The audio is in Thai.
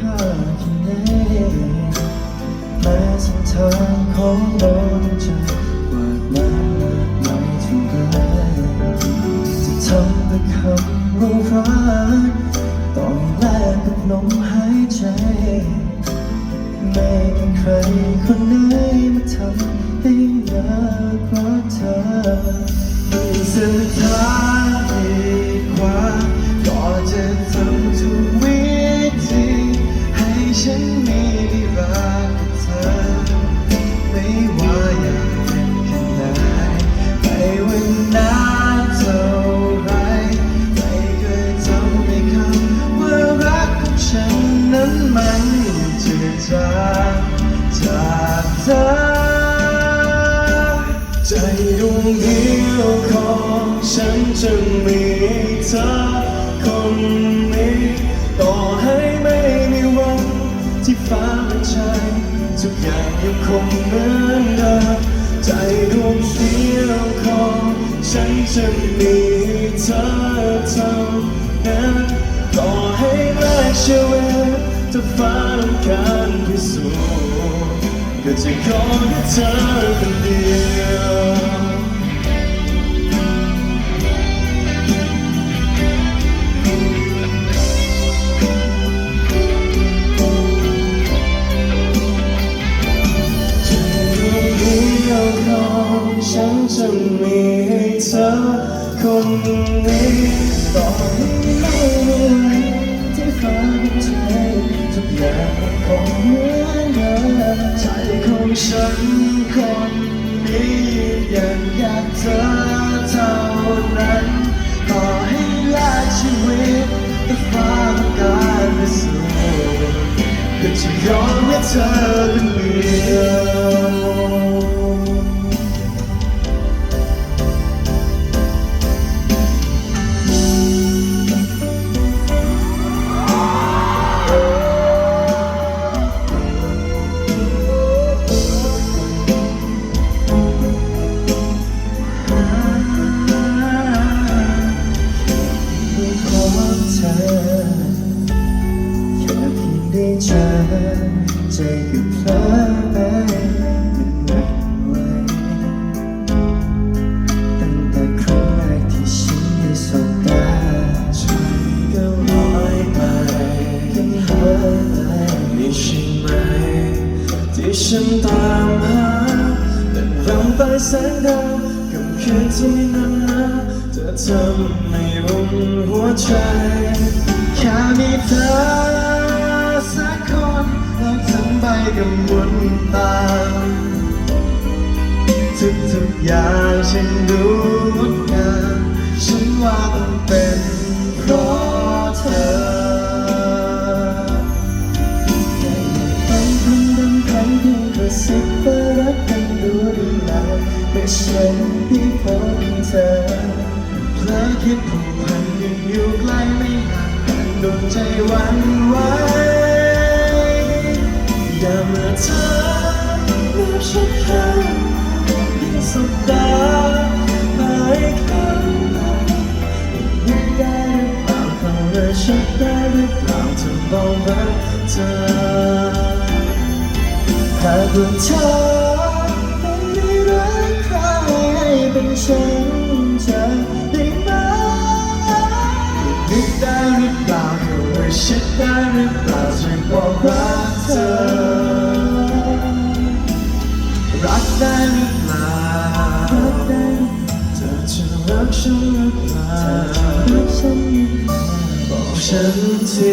가기네 말씀 잘 건너는 줄 ธอ ใจดวงเดียวของฉันจะมีเธอคนนี้ต่อให้ไม่มีวันที่ฟ้าเป็นชายทุกอย่างยังคงเหมือนเดิมใจดวงเดียวของฉันจะมีเธอเท่านั้นต่อให้แลกชีวิตจะฟ้าต้องการพิสูจน์ ก็จะขอแค่เธอคนเดียวจะรู้เดียวของฉันจะมีให้เธอคนนี้ต่อให้ไม่มีที่ฟ้าใจทุกอย่างคงเหมือนเดิมใจของ ฉันคนนี้ยังอยากเธอเท่านั้น ขอให้แลกชีวิตแต่ฟ้าต้องการไม่สูจน์ก็จะยอมให้เธอ เจอใจก็เพลินไปมันหวั่นไหวตั้งแต่ครั้งแรกที่ฉันได้สบตาฉันก็ลอยไปกันหายไปนี่ใช่ไหมที่ฉันตามหาแต่รำไปแสงดาวกับคืนที่นั้นนะเธอทำให้อุ่นหัวใจแค่มีเธอ แล้วทั้งใบก็หมุนตามทุกๆอย่างฉันดูงดงามฉันว่าต้องเป็นเพราะเธอฟังคำดำใครเพียงกระซิบว่ารักกันดูดีแล้วไม่ใช่ที่พบเธอเพลอคิดผูกพันยังอยู่ใกล้ไม่ห่างกันดวงใจวันไหว อย่าเมื่อเธอเมื่อฉันเข้ายิ่งสบตาหายคำนึกได้หรือเปล่าเขาเลยชัดได้หรือเปล่าเธอบอกรักเธอหากว่าเธอไม่ได้รักใครเป็นฉันจะได้ไหมนึกได้หรือเปล่าเขาว่าชิดได้หรือเปล่าจะบอกรัก 沉醉